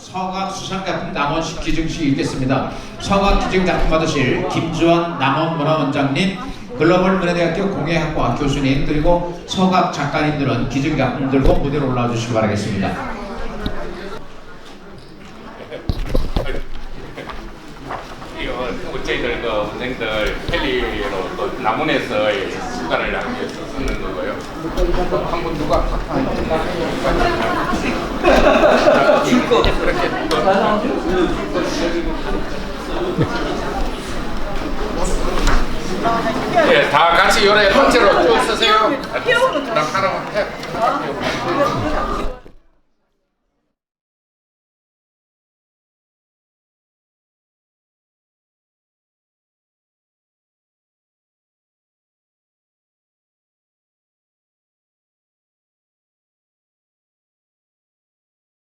서각 수상작품 남원시 기증시 있겠습니다. 서각 기증작품 받으실 김주환 남원문화원장님, 글로벌 문화대학교 공예학과 교수님 그리고 서각 작가님들은 기증작품 들고 무대로 올라와 주시기 바라겠습니다. 이거 뭐 저희들 그 은행들 헬리로 또 남원에서 하기 위해서 쓰는 거고요. 한번 누가 줄거 그렇게 예, 다 같이 요래 통째로 쭉 쓰세요.